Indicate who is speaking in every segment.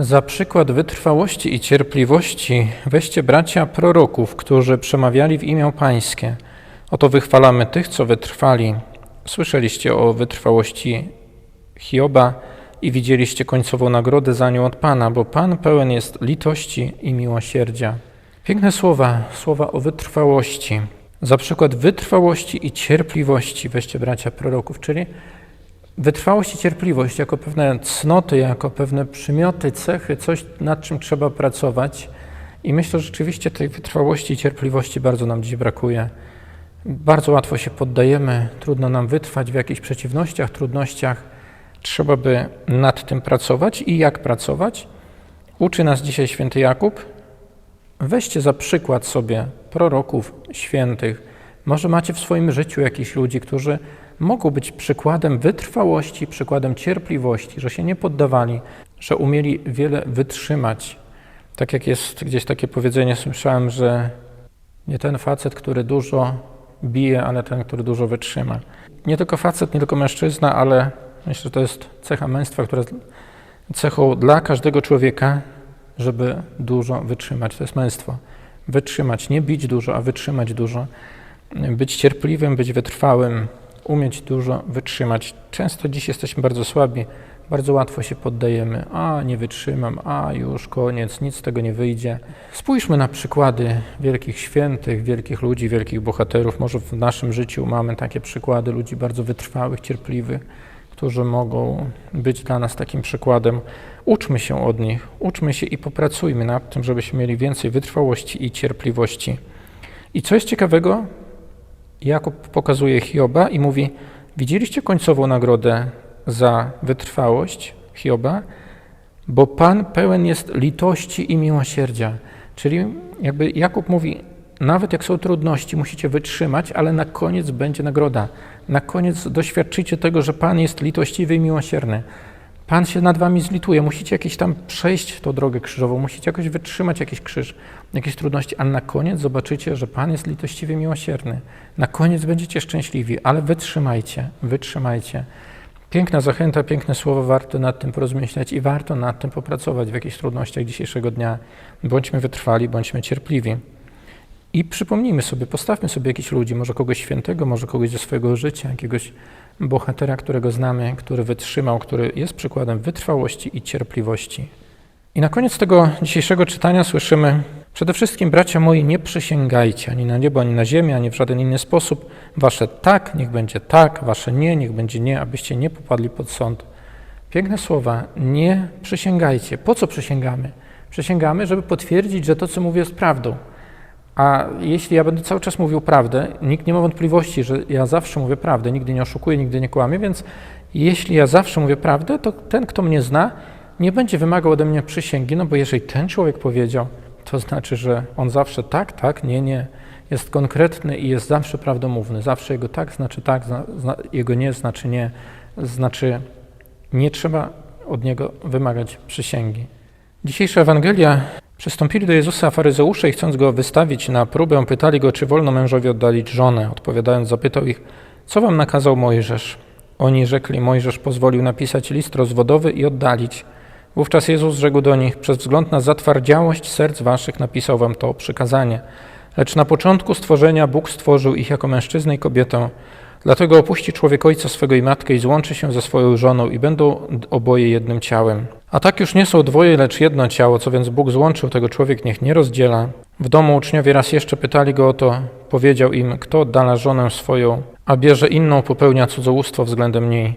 Speaker 1: Za przykład wytrwałości i cierpliwości weźcie bracia proroków, którzy przemawiali w imię Pańskie. Oto wychwalamy tych, co wytrwali. Słyszeliście o wytrwałości Hioba i widzieliście końcową nagrodę za nią od Pana, bo Pan pełen jest litości i miłosierdzia. Piękne słowa, słowa o wytrwałości. Za przykład wytrwałości i cierpliwości weźcie bracia proroków, czyli wytrwałość i cierpliwość jako pewne cnoty, jako pewne przymioty, cechy, coś nad czym trzeba pracować. I myślę, że rzeczywiście tej wytrwałości i cierpliwości bardzo nam dziś brakuje. Bardzo łatwo się poddajemy, trudno nam wytrwać w jakichś przeciwnościach, trudnościach. Trzeba by nad tym pracować i jak pracować. Uczy nas dzisiaj święty Jakub. Weźcie za przykład sobie proroków świętych. Może macie w swoim życiu jakichś ludzi, którzy mogą być przykładem wytrwałości, przykładem cierpliwości, że się nie poddawali, że umieli wiele wytrzymać. Tak jak jest gdzieś takie powiedzenie, słyszałem, że nie ten facet, który dużo bije, ale ten, który dużo wytrzyma. Nie tylko facet, nie tylko mężczyzna, ale myślę, że to jest cecha męstwa, która jest cechą dla każdego człowieka, żeby dużo wytrzymać. To jest męstwo. Wytrzymać, nie bić dużo, a wytrzymać dużo. Być cierpliwym, być wytrwałym, umieć dużo wytrzymać. Często dziś jesteśmy bardzo słabi, bardzo łatwo się poddajemy. A, nie wytrzymam, a już koniec, nic z tego nie wyjdzie. Spójrzmy na przykłady wielkich świętych, wielkich ludzi, wielkich bohaterów. Może w naszym życiu mamy takie przykłady ludzi bardzo wytrwałych, cierpliwych, którzy mogą być dla nas takim przykładem. Uczmy się od nich, uczmy się i popracujmy nad tym, żebyśmy mieli więcej wytrwałości i cierpliwości. I co jest ciekawego, Jakub pokazuje Hioba i mówi: Widzieliście końcową nagrodę za wytrwałość Hioba, bo Pan pełen jest litości i miłosierdzia. Czyli jakby Jakub mówi: Nawet jak są trudności, musicie wytrzymać, ale na koniec będzie nagroda. Na koniec doświadczycie tego, że Pan jest litościwy i miłosierny. Pan się nad wami zlituje, musicie jakieś tam przejść tą drogę krzyżową, musicie jakoś wytrzymać jakiś krzyż, jakieś trudności, ale na koniec zobaczycie, że Pan jest litościwy i miłosierny. Na koniec będziecie szczęśliwi, ale wytrzymajcie, wytrzymajcie. Piękna zachęta, piękne słowo, warto nad tym porozmyślać i warto nad tym popracować w jakichś trudnościach dzisiejszego dnia. Bądźmy wytrwali, bądźmy cierpliwi. I przypomnijmy sobie, postawmy sobie jakichś ludzi, może kogoś świętego, może kogoś ze swojego życia, jakiegoś bohatera, którego znamy, który wytrzymał, który jest przykładem wytrwałości i cierpliwości. I na koniec tego dzisiejszego czytania słyszymy: Przede wszystkim, bracia moi, nie przysięgajcie ani na niebo, ani na ziemię, ani w żaden inny sposób. Wasze tak, niech będzie tak, wasze nie, niech będzie nie, abyście nie popadli pod sąd. Piękne słowa, nie przysięgajcie. Po co przysięgamy? Przysięgamy, żeby potwierdzić, że to, co mówię, jest prawdą. A jeśli ja będę cały czas mówił prawdę, nikt nie ma wątpliwości, że ja zawsze mówię prawdę, nigdy nie oszukuję, nigdy nie kłamię, więc jeśli ja zawsze mówię prawdę, to ten, kto mnie zna, nie będzie wymagał ode mnie przysięgi, no bo jeżeli ten człowiek powiedział, to znaczy, że on zawsze tak, tak, nie, nie. Jest konkretny i jest zawsze prawdomówny. Zawsze jego tak znaczy tak, jego nie znaczy nie. Znaczy nie trzeba od niego wymagać przysięgi. Dzisiejsza Ewangelia Przystąpili do Jezusa faryzeusze i chcąc go wystawić na próbę, pytali go, czy wolno mężowi oddalić żonę. Odpowiadając, zapytał ich, co wam nakazał Mojżesz? Oni rzekli, Mojżesz pozwolił napisać list rozwodowy i oddalić. Wówczas Jezus rzekł do nich, przez wzgląd na zatwardziałość serc waszych napisał wam to przykazanie. Lecz na początku stworzenia Bóg stworzył ich jako mężczyznę i kobietę. Dlatego opuści człowiek ojca swego i matkę i złączy się ze swoją żoną i będą oboje jednym ciałem. A tak już nie są dwoje, lecz jedno ciało, co więc Bóg złączył, tego człowiek niech nie rozdziela. W domu uczniowie raz jeszcze pytali go o to, powiedział im, kto oddala żonę swoją, a bierze inną, popełnia cudzołóstwo względem niej.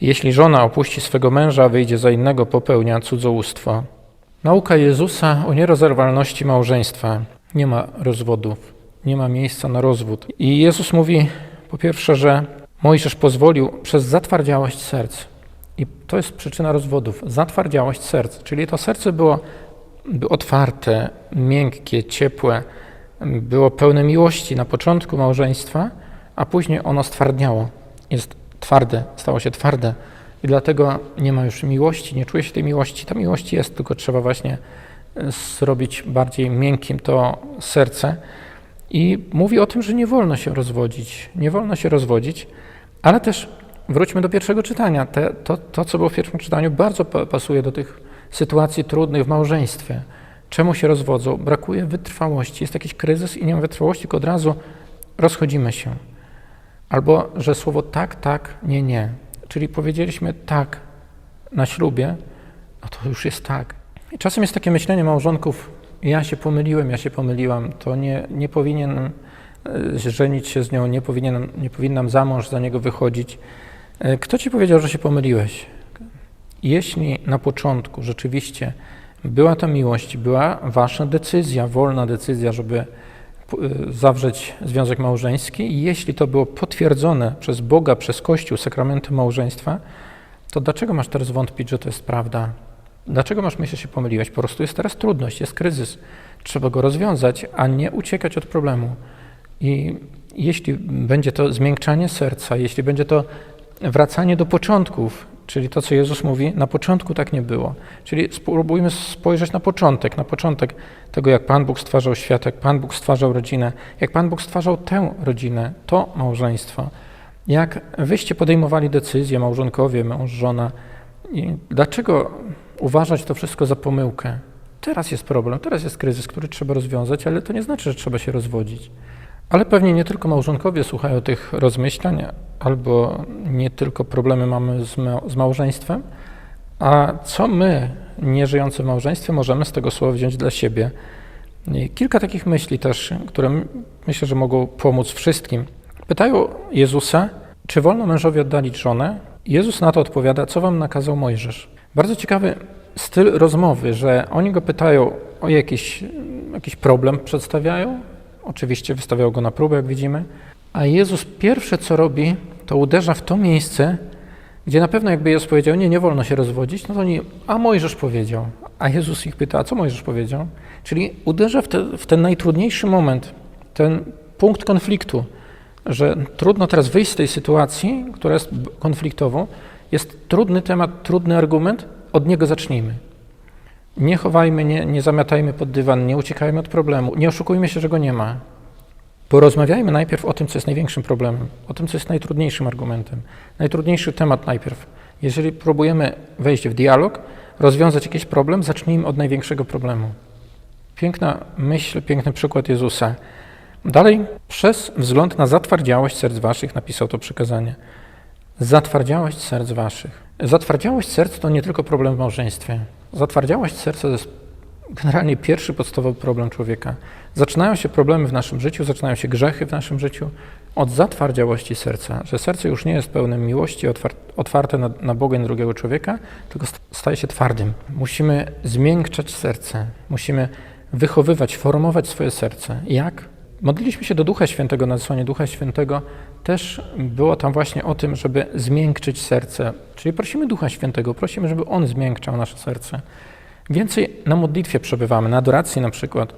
Speaker 1: Jeśli żona opuści swego męża, wyjdzie za innego, popełnia cudzołóstwo. Nauka Jezusa o nierozerwalności małżeństwa. Nie ma rozwodów, nie ma miejsca na rozwód. I Jezus mówi po pierwsze, że Mojżesz pozwolił przez zatwardziałość serc. I to jest przyczyna rozwodów. Zatwardziałość serc. Czyli to serce było, otwarte, miękkie, ciepłe, było pełne miłości na początku małżeństwa, a później ono stwardniało. Jest twarde, stało się twarde. I dlatego nie ma już miłości, nie czuje się tej miłości. Ta miłość jest, tylko trzeba właśnie zrobić bardziej miękkim to serce. I mówi o tym, że nie wolno się rozwodzić. Nie wolno się rozwodzić, ale też wróćmy do pierwszego czytania. Te, to, to, co było w pierwszym czytaniu, bardzo pasuje do tych sytuacji trudnych w małżeństwie. Czemu się rozwodzą? Brakuje wytrwałości, jest jakiś kryzys i nie ma wytrwałości, tylko od razu rozchodzimy się. Albo, że słowo tak, tak, nie, nie. Czyli powiedzieliśmy tak na ślubie, no to już jest tak. I czasem jest takie myślenie małżonków, ja się pomyliłem, ja się pomyliłam, to nie, nie powinien e, żenić się z nią, nie, powinien, nie powinnam za mąż za niego wychodzić. E, Kto ci powiedział, że się pomyliłeś? Jeśli na początku rzeczywiście była ta miłość, była wasza decyzja, wolna decyzja, żeby y, zawrzeć związek małżeński i jeśli to było potwierdzone przez Boga, przez Kościół, sakramentem małżeństwa, to dlaczego masz teraz wątpić, że to jest prawda? Dlaczego masz myśleć, że się pomyliłeś? Po prostu jest teraz trudność, jest kryzys. Trzeba go rozwiązać, a nie uciekać od problemu. I jeśli będzie to zmiękczanie serca, jeśli będzie to wracanie do początków, czyli to, co Jezus mówi, na początku tak nie było. Czyli spróbujmy spojrzeć na początek, na początek tego, jak Pan Bóg stwarzał świat, jak Pan Bóg stwarzał rodzinę, jak Pan Bóg stwarzał tę rodzinę, to małżeństwo. Jak wyście podejmowali decyzje, małżonkowie, mąż, żona. I dlaczego uważać to wszystko za pomyłkę? Teraz jest problem, teraz jest kryzys, który trzeba rozwiązać, ale to nie znaczy, że trzeba się rozwodzić. Ale pewnie nie tylko małżonkowie słuchają tych rozmyślań, albo nie tylko problemy mamy z, ma- z małżeństwem, a co my, nie żyjący w małżeństwie, możemy z tego słowa wziąć dla siebie. I kilka takich myśli też, które myślę, że mogą pomóc wszystkim. Pytają Jezusa, czy wolno mężowi oddalić żonę? Jezus na to odpowiada, co wam nakazał Mojżesz. Bardzo ciekawy styl rozmowy, że oni go pytają o jakiś, jakiś problem, przedstawiają, Oczywiście wystawiał go na próbę, jak widzimy. A Jezus pierwsze, co robi, to uderza w to miejsce, gdzie na pewno jakby Jezus powiedział, nie, nie wolno się rozwodzić, no to oni, a Mojżesz powiedział. A Jezus ich pyta, a co Mojżesz powiedział? Czyli uderza w, te, w ten najtrudniejszy moment, ten punkt konfliktu, że trudno teraz wyjść z tej sytuacji, która jest konfliktową, jest trudny temat, trudny argument, od niego zacznijmy. Nie chowajmy, nie, nie zamiatajmy pod dywan, nie uciekajmy od problemu, nie oszukujmy się, że go nie ma. Porozmawiajmy najpierw o tym, co jest największym problemem, o tym, co jest najtrudniejszym argumentem, najtrudniejszy temat najpierw. Jeżeli próbujemy wejść w dialog, rozwiązać jakiś problem, zacznijmy od największego problemu. Piękna myśl, piękny przykład Jezusa. Dalej, przez wzgląd na zatwardziałość serc waszych napisał to przykazanie. Zatwardziałość serc waszych. Zatwardziałość serc to nie tylko problem w małżeństwie. Zatwardziałość serca to jest generalnie pierwszy podstawowy problem człowieka. Zaczynają się problemy w naszym życiu, zaczynają się grzechy w naszym życiu od zatwardziałości serca, że serce już nie jest pełne miłości, otwar- otwarte na, na Boga i na drugiego człowieka, tylko st- staje się twardym. Musimy zmiękczać serce, musimy wychowywać, formować swoje serce. Jak? Modliliśmy się do Ducha Świętego, na zesłanie Ducha Świętego też było tam właśnie o tym, żeby zmiękczyć serce. Czyli prosimy Ducha Świętego, prosimy, żeby On zmiękczał nasze serce. Więcej na modlitwie przebywamy, na adoracji na przykład.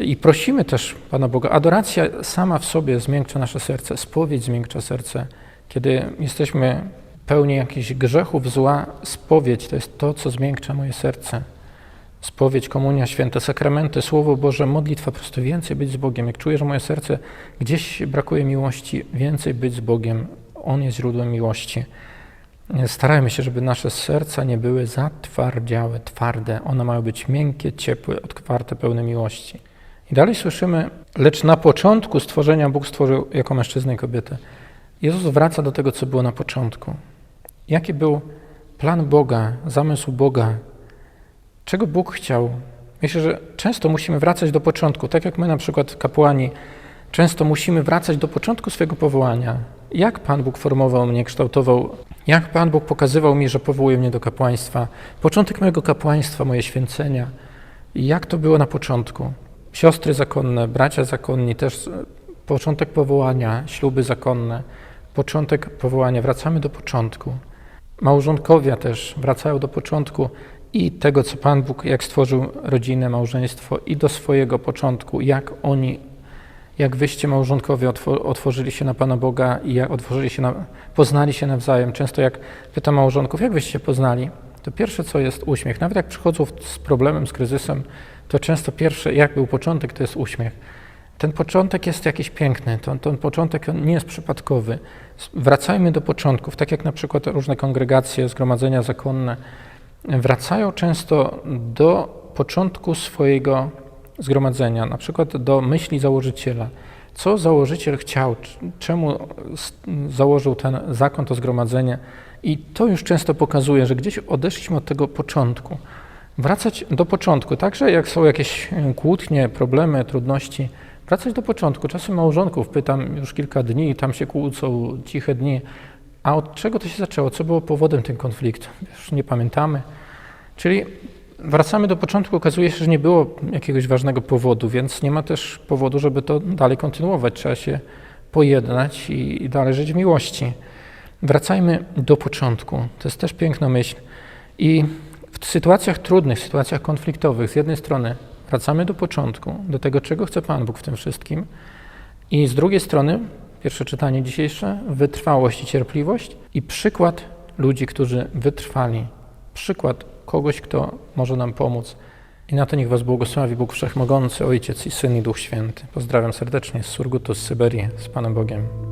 Speaker 1: I prosimy też Pana Boga. Adoracja sama w sobie zmiękcza nasze serce, spowiedź zmiękcza serce. Kiedy jesteśmy pełni jakichś grzechów, zła, spowiedź to jest to, co zmiękcza moje serce. Spowiedź, komunia święte, sakramenty, Słowo Boże, modlitwa, po prostu więcej być z Bogiem. Jak czuję, że moje serce gdzieś brakuje miłości, więcej być z Bogiem. On jest źródłem miłości. Starajmy się, żeby nasze serca nie były zatwardziałe, twarde. One mają być miękkie, ciepłe, otwarte, pełne miłości. I dalej słyszymy, lecz na początku stworzenia Bóg stworzył jako mężczyznę i kobietę. Jezus wraca do tego, co było na początku. Jaki był plan Boga, zamysł Boga, czego Bóg chciał. Myślę, że często musimy wracać do początku, tak jak my na przykład kapłani, często musimy wracać do początku swojego powołania. Jak Pan Bóg formował mnie, kształtował, jak Pan Bóg pokazywał mi, że powołuje mnie do kapłaństwa, początek mojego kapłaństwa, moje święcenia. Jak to było na początku? Siostry zakonne, bracia zakonni, też początek powołania, śluby zakonne, początek powołania. Wracamy do początku. Małżonkowie też wracają do początku i tego, co Pan Bóg, jak stworzył rodzinę, małżeństwo i do swojego początku, jak oni, jak wyście małżonkowie otwo- otworzyli się na Pana Boga i jak otworzyli się na, poznali się nawzajem. Często jak pytam małżonków, jak wyście się poznali, to pierwsze co jest uśmiech. Nawet jak przychodzą z problemem, z kryzysem, to często pierwsze, jak był początek, to jest uśmiech. Ten początek jest jakiś piękny, ten, ten początek nie jest przypadkowy. Wracajmy do początków, tak jak na przykład różne kongregacje, zgromadzenia zakonne, wracają często do początku swojego zgromadzenia, na przykład do myśli założyciela. Co założyciel chciał, czemu założył ten zakon, to zgromadzenie. I to już często pokazuje, że gdzieś odeszliśmy od tego początku. Wracać do początku, także jak są jakieś e, kłótnie, problemy, trudności, wracać do początku. Czasem małżonków pytam już kilka dni, tam się kłócą, ciche dni. A od czego to się zaczęło? Co było powodem tego konfliktu? Już nie pamiętamy. Czyli wracamy do początku, okazuje się, że nie było jakiegoś ważnego powodu, więc nie ma też powodu, żeby to dalej kontynuować. Trzeba się pojednać i, i dalej żyć w miłości. Wracajmy do początku. To jest też piękna myśl. I w sytuacjach trudnych, sytuacjach konfliktowych, z jednej strony wracamy do początku, do tego, czego chce Pan Bóg w tym wszystkim, i z drugiej strony, pierwsze czytanie dzisiejsze, wytrwałość i cierpliwość i przykład ludzi, którzy wytrwali, przykład kogoś, kto może nam pomóc. I na to niech Was błogosławi Bóg Wszechmogący, Ojciec i Syn i Duch Święty. Pozdrawiam serdecznie z Surgutu, z Syberii, z Panem Bogiem.